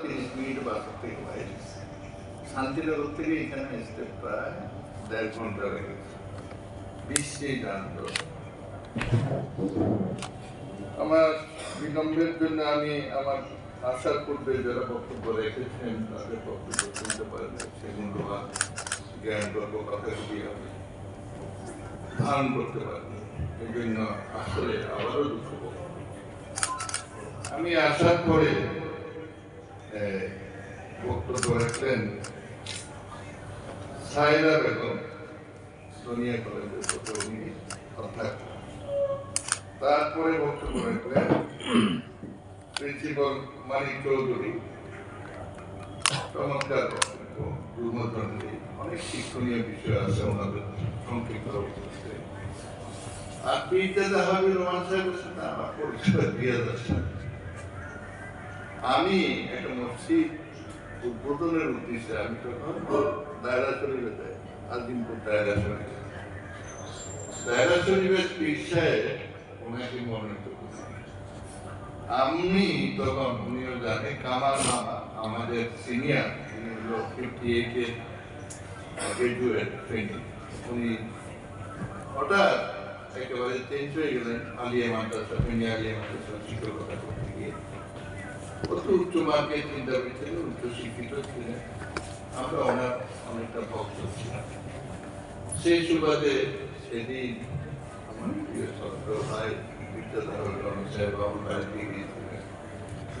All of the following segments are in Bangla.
তিরিশ মিনিট বাসা থেকে বাইরে শান্তিনগর থেকে এখানে আসতে প্রায় দেড় ঘণ্টা বৃষ্টি জানত আমার বিলম্বের জন্য আমি আমার আসার পূর্বে যারা বক্তব্য রেখেছেন, তাদের বক্তব্য শুনতে পারেন। সে মূল্যবান জ্ঞান আমি ধারণ করতে পারি এই জন্য আসলে আবারও দুঃখ আমি আসার পরে বক্তব্য রাখলেন সাইরা বেগম, সোনিয়া কলেজের প্রতিনিধি, অর্থাৎ তারপরে বক্তব্য রাখলেন প্রিন্সিপাল মানিক চৌধুরী, চমৎকার বক্তব্য অনেক শিক্ষণীয় বিষয় আছে ওনাদের সংক্ষিপ্ত। আর পীরজাদা হাবিব রহমান সাহেবের সাথে আমার পরিচয় হাজার সালে আমি একটা মসজিদ উদ্বোধনের উদ্দেশ্যে, আমি তখন দায়রা শরীফে যাই দায়রা দায়রা শরীফের ওনাকে মনোনীত আমি তখন, উনিও জানে, কামাল মামা, আমাদের সিনিয়র উনি ফিফটি এইটে ট্রেনিং উনি হঠাৎ একেবারে চেঞ্জ হয়ে গেলেন, আলিয়া মাদ্রাসা আলিয়া মাদ্রাসা, শিক্ষকতা করতে গিয়ে। অত উচ্চ মার্গের চিন্তা ছিলেন উচ্চ শিক্ষিত ছিলেন। আমরা ওনার অনেকটা ভক্ত ছিলাম। সেই সুবাদে সেদিন আমার প্রিয় ছাত্র আমার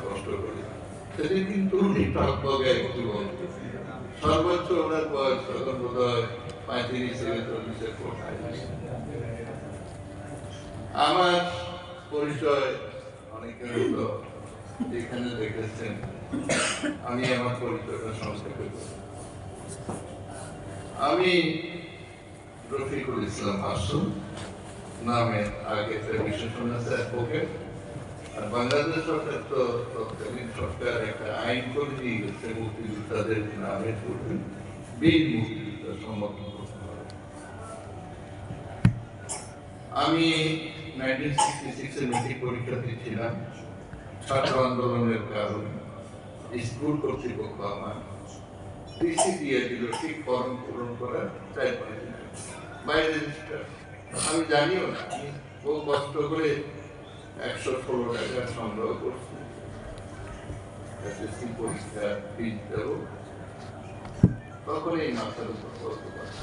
কষ্ট করে। সেদিন কিন্তু উনি টকবগে বয়স বোধ হয় পঁয়ত্রিশ থেকে আমার পরিচয় অনেকে হলো এখানে দেখেছেন, আমি আমার পরিচয়টা সংক্ষেপে বলি। আমি রফিকুল ইসলাম হাসুন নামে আগে বিশেষণ আছে, অ্যাডভোকেট। আর বাংলাদেশ সরকার তো তৎকালীন সরকার একটা আইন করে দিয়ে গেছে, মুক্তিযোদ্ধাদের নামে করবেন বীর মুক্তিযোদ্ধা হবে। আমি নাইনটিন সিক্সটি সিক্সে মেট্রিক পরীক্ষা দিয়েছিলাম ছাত্র আন্দোলনের কারণে স্কুল কর্তৃপক্ষ আমার টিসি দিয়ে দিল ঠিক ফর্ম পূরণ করার চাই বাইরে আমি জানিও না আমি কষ্ট করে একশো ষোলো টাকা সংগ্রহ করছি। এসএসসি পরীক্ষা ফিজ দেব। তখন এই মাথার উপর বলতে পারছি।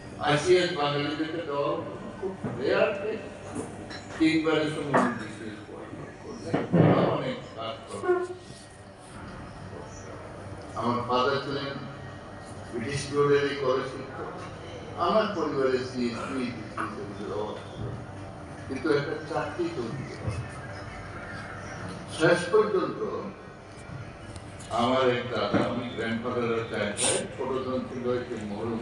আইসিএস বাঙালিদেরকে দেওয়া খুব রেয়ার তিনবারের সময় করলেন অনেক আমার ফাদার ছিলেন ব্রিটিশ পিরিয়ডের এই কলেজ আমার পরিবারের সিএসপি কিন্তু একটা চাকরি তৈরি। শেষ পর্যন্ত আমার এক দাদা আমি গ্র্যান্ডফাদারের চাইটায় ছোটজন ছিল একটি মরুম।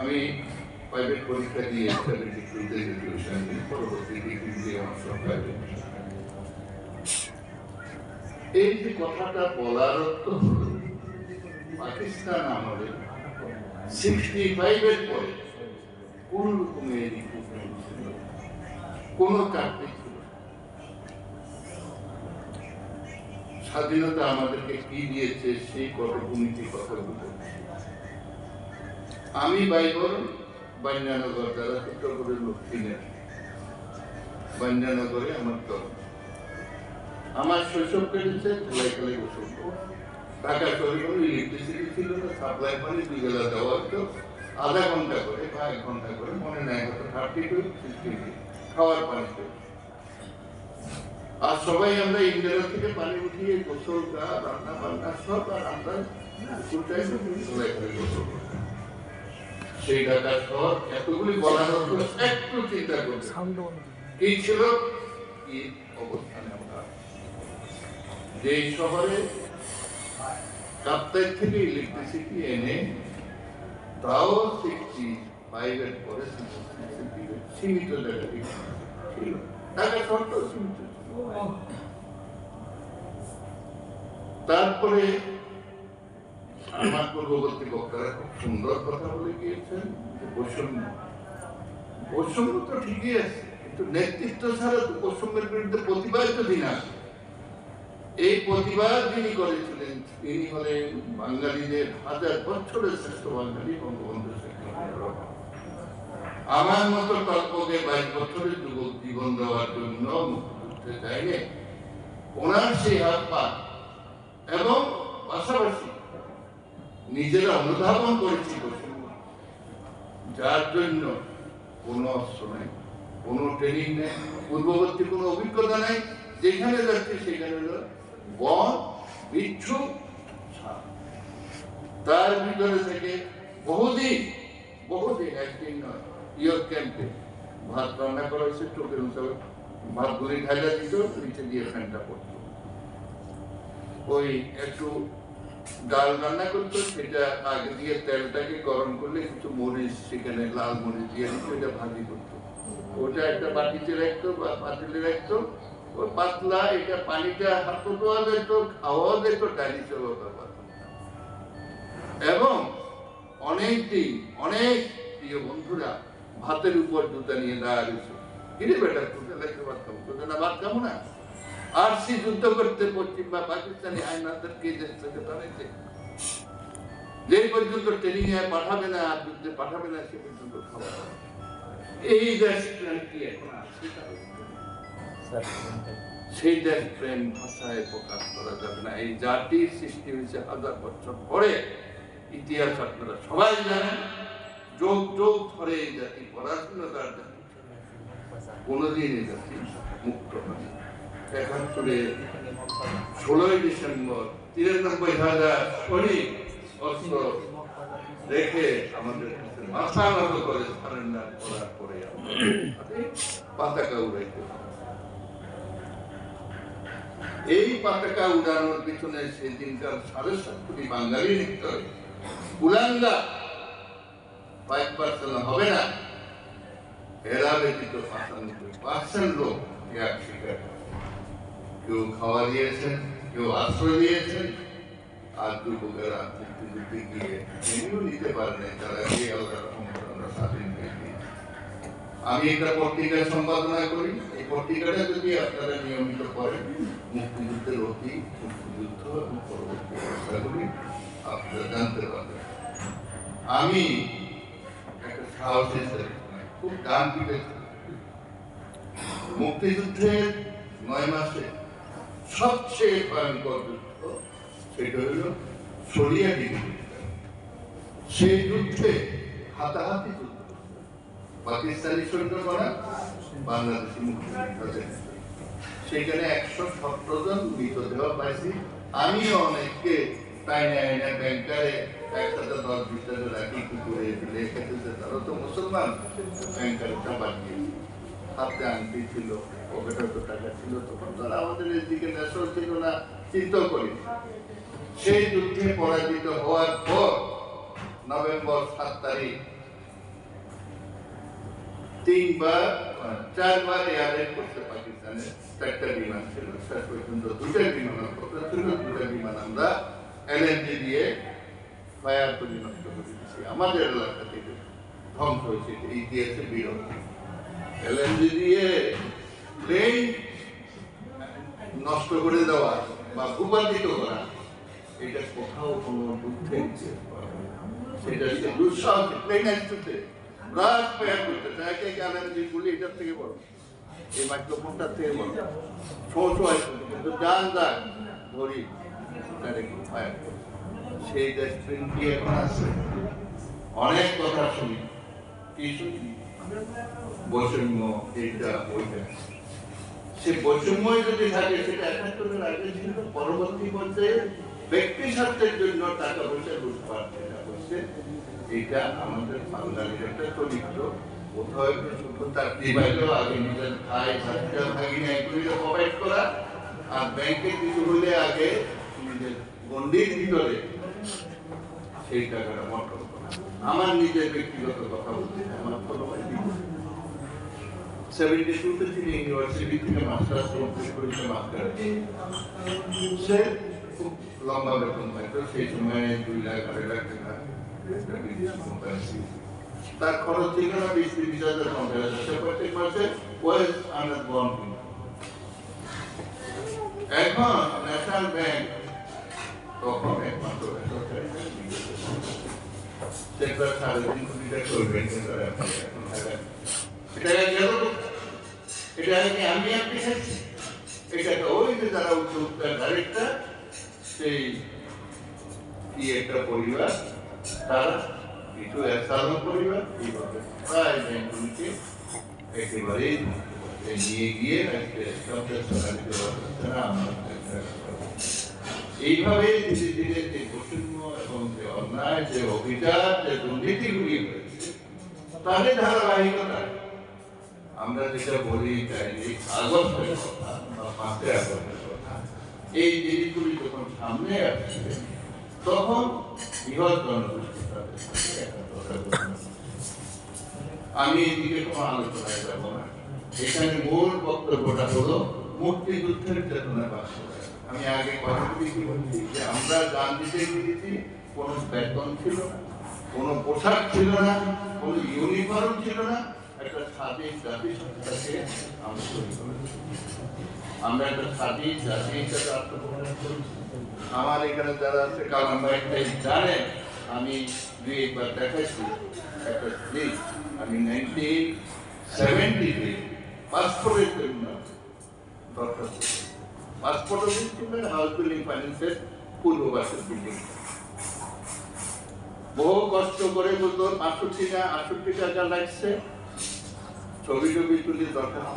আমি প্রাইভেট পরীক্ষা দিয়ে এই যে কথাটা বলার পাকিস্তান আমলে সিক্সটি পরে কোন রকমের কোনো চাকরি স্বাধীনতা আমাদেরকে কি দিয়েছে, সেই কটভূমিতে কথা বলতে আমি বাইবল বান্যানগর যারা চিত্রপুরের লোক ছিলেন বান্যানগরে আমার জন্ম আমার শৈশব কেটেছে, ধুলাই খালি গোসল। ঢাকা শহরে কোনো ইলেকট্রিসিটি ছিল না সাপ্লাই পানি দুই বেলা দেওয়া হতো আধা ঘণ্টা করে বা এক ঘণ্টা করে মনে নেয় হতো থার্টি টু সিক্সটি খাওয়ার পানি আর সবাই আমরা ইন্দিরা থেকে পানি উঠিয়ে গোসল, গা রান্না বান্না সব আর আমরা। সেই ঢাকা শহর এতগুলি বলা একটু চিন্তা করতে কি ছিল কি অবস্থানে আমরা। যে শহরে কাপ্তাই থেকে ইলেকট্রিসিটি এনে তাও সিক্সটি ফাইভের পরে সীমিত জায়গায় ছিল। ঢাকা শহরটাও সীমিত। তারপরে আমার পূর্ববর্তী বক্তারা খুব সুন্দর কথা বলে গিয়েছেন বৈষম্য বৈষম্য তো ঠিকই আছে, কিন্তু নেতৃত্ব ছাড়া তো বৈষম্যের বিরুদ্ধে প্রতিবাদ যদি না আসে। এই প্রতিবাদ যিনি করেছিলেন, তিনি হলেন বাঙালিদের হাজার বছরের শ্রেষ্ঠ বাঙালি বঙ্গবন্ধু শেখ আমার মতো কল্পকে বাইশ বছরের যুবক জীবন দেওয়ার জন্য মুক্তিযুদ্ধে যায়নি ওনার সেই হাত পা এবং পাশাপাশি নিজেরা অনুধাবন করেছি যার জন্য কোনো অস্ত্র নেই, কোনো ট্রেনিং নেই, পূর্ববর্তী কোনো অভিজ্ঞতা নেই। যেখানে যাচ্ছে সেখানে বন, বিচ্ছু তার ভিতরে থেকে বহুদিন বহুদিন, একদিন নয়, ইয়র ক্যাম্পে ভাত রান্না করা হয়েছে, চোখের হিসাবে ভাত গুলি ঢালা দিত, নিচে দিয়ে ফ্যানটা পড়তো। ওই একটু ডাল রান্না করতো সেটা আগে দিয়ে তেলটাকে গরম করলে কিছু মরিচ, সেখানে লাল মরিচ দিয়ে দিত এটা ভাজি করতো। ওটা একটা বাটিতে রাখতো, বা পাতিলে রাখতো। ওই পাতলা, এটা পানিটা হাতে ধোয়া যেত, খাওয়া যেত, ডালি চলো এবং অনেক দিন, অনেক প্রিয় বন্ধুরা, ভাতের উপর জুতা নিয়ে দাঁড়িয়েছে কিরে বেটা তুই লাগতে পারতাম তোদের না ভাত খাব না আর সে যুদ্ধ করতে পশ্চিম বা পাকিস্তানি আইনাদেরকে দেশ থেকে তাড়াইছে যে পর্যন্ত ট্রেনিং এ পাঠাবে না আর যুদ্ধে পাঠাবে না সে পর্যন্ত এই দেশ প্রেম কি এখন সেই দেশ প্রেম ভাষায় প্রকাশ করা যাবে না। এই জাতির সৃষ্টি হয়েছে হাজার বছর পরে। ইতিহাস আপনারা সবাই জানেন যোগ যোগ ধরে এই জাতি পরাধীনতার জাতি। কোনোদিন এই জাতি মুক্ত হয় একাত্তরে ষোলোই ডিসেম্বর, তিরানব্বই হাজার সৈনিক অস্ত্র রেখে আমাদের মাথা নত করে সারেন্ডার করার পরে পতাকা উড়াইতে এই পতাকা উড়ানোর পিছনে সেদিনকার সাড়ে সাত কোটি বাঙালি লিখতে উলাঙ্গা ফাইভ পার্সেন্ট হবে না। এরা ব্যতীত পার্সেন্ট লোক স্বীকার করে। কেউ খাওয়া দিয়েছেন কেউ আশ্রয় দিয়েছেন আর যুবকেরা মুক্তিযুদ্ধে গিয়ে এমনিও নিতে পারেন তারা আল্লাহ আমরা স্বাধীন আমি একটা পত্রিকা সম্পাদনা করি এই পত্রিকাটা যদি আপনারা নিয়মিত করেন মুক্তিযুদ্ধের অতি মুক্তিযুদ্ধ এবং পরবর্তী অবস্থাগুলি আপনারা জানতে পারবেন। আমি একটা সাহসী ছেলে, খুব ডান পিঠে মুক্তিযুদ্ধের নয় মাসে সবচেয়ে ভয়ঙ্কর যুদ্ধ, সেটা হল সরিয়া সেই যুদ্ধে হাতাহাতি যুদ্ধ। পাকিস্তানি সৈন্য করা বাংলাদেশি মুক্তিযোদ্ধাদের। সেখানে একশো সতেরো জন মৃতদেহ পাইছি। আমিও অনেককে তাই নাই না ব্যাংকারে একসাথে দশ বিশ জন রাখি খেতেছে তারা তো মুসলমান। ব্যাংকারে চাপা দিয়েছে হাতে আংটি ছিল, পকেটে তো টাকা ছিল, তখন তারা আমাদের এদিকে নেশর ছিল না চিন্তা করি। সেই যুদ্ধে পরাজিত হওয়ার পর নভেম্বর সাত তারিখ, তিনবার চারবার এয়ারলাইন করতে পাকিস্তানে। চারটা বিমান ছিল, শেষ পর্যন্ত দুটা বিমান দুটা বিমান আমরা এলএনজি দিয়ে ফায়ার করে নষ্ট করে আমাদের এলাকা থেকে ধ্বংস হয়েছে ইতিহাসে বিরল এলএনজি দিয়ে প্লেন নষ্ট করে দেওয়া বা ভূপাতিত করা, এটা কোথাও কোনো প্লেন এলএনজি গুলি এটার থেকে বড়। এই মাইক্রোফোনটা থেকে বলো শো শো হয় কিন্তু যান যান, ধরি হয় সেই ডাস্টবিন কি এখন আছে। অনেক কথা শুনি। কি বৈষম্য এটা ওইটা সে বৈষম্য যদি থাকে, সেটা একমাত্র পরবর্তী পর্যায়ে ব্যক্তি স্বার্থের জন্য টাকা পয়সা লুটপাট যেটা করছে এটা আমাদের বাঙালির একটা চরিত্র। আমার নিজের ব্যক্তিগত কথা বলছি আমার follow 72 cilindri al servizio di maschera sono piccoli di maschera se l'amba per contatto সেই সময় 2 লাখ 2 লাখ টাকা কম্পানি তার খরচ ছিল না বিশ তিরিশ হাজার পঞ্চাশ সে প্রত্যেক মাসে ওয়েস আনাজ বহন করল এখন ন্যাশনাল ব্যাংক তখন একমাত্র সেন্ট্রাল সাড়ে তিন কোটি টাকা করবেন সেন্ট্রাল এখন এটা গেল এটা আমি আপনি খাচ্ছি এটা ওই যে যারা উদ্যোক্তা ডাইরেক্টর সেই কি একটা পরিবার, তারা কিছু একসাথে পরিবার, এইভাবে প্রায় ব্যাংকগুলিকে একেবারেই নিয়ে গিয়ে এইভাবে ধীরে ধীরে যে বৈষম্য এবং যে অন্যায়, যে অভিযান যে দুর্নীতিগুলি হয়েছে, তাদের ধারাবাহিকতা আমরা যেটা বলি এই জিনিসগুলি যখন সামনে আসছে তখন বৃহৎ। আমি এদিকে কোনো আলোচনায় যাব না। এখানে মূল বক্তব্যটা হলো, মুক্তিযুদ্ধের চেতনা বাস্তবায়ন আমি আগে কথা বলেছি যে আমরা গান্ধীতে গিয়েছি, কোনো বেতন ছিল না, কোনো পোশাক ছিল না, কোনো ইউনিফর্ম ছিল না একটা আমরা একটা স্বাধীন জাতি হিসাবে আত্মপ্রকাশ করেছি আমার এখানে যারা আছে কালাম ভাই জানেন আমি দুই একবার দেখাইছি। আমি হাউস বিল্ডিং ফাইন্যান্সের পূর্ববাসের বিল্ডিং বহু কষ্ট করে বলতো বাষট্টি না আটষট্টি টাকা লাগছে ছবি টবি তুলে দরখাস্ত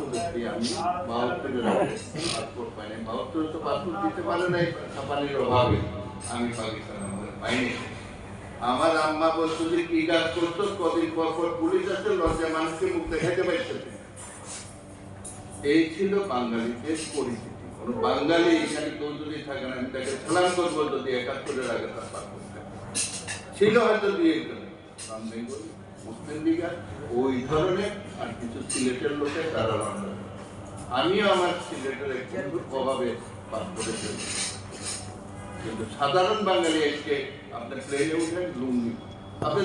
আমি পাসপোর্ট পাইনি। তো পাসপোর্ট দিতে পারে নাই, ছাপানির অভাবে আমি পাইনি। আমার আম্মা বলতো যে, কি কাজ করতো কদিন পর পর পুলিশ আছে লজ্জা মানুষকে মুখ দেখাতে পারছে এই ছিল বাঙালিদের কোন বাঙালি এখানে কেউ যদি থাকে না, আমি তাকে সালাম করব যদি একাত্তরের আগে তার পাসপোর্ট ছিল হয়তো দুই একজন মুসলিম ওই ধরনের আর কিছু সিলেটের লোকের তারা আমিও আমার সিলেটের একটু প্রভাবে পাস জন্য কিন্তু সাধারণ বাঙালি এসে আপনার প্লেনে উঠেন লুঙ্গি। আপনি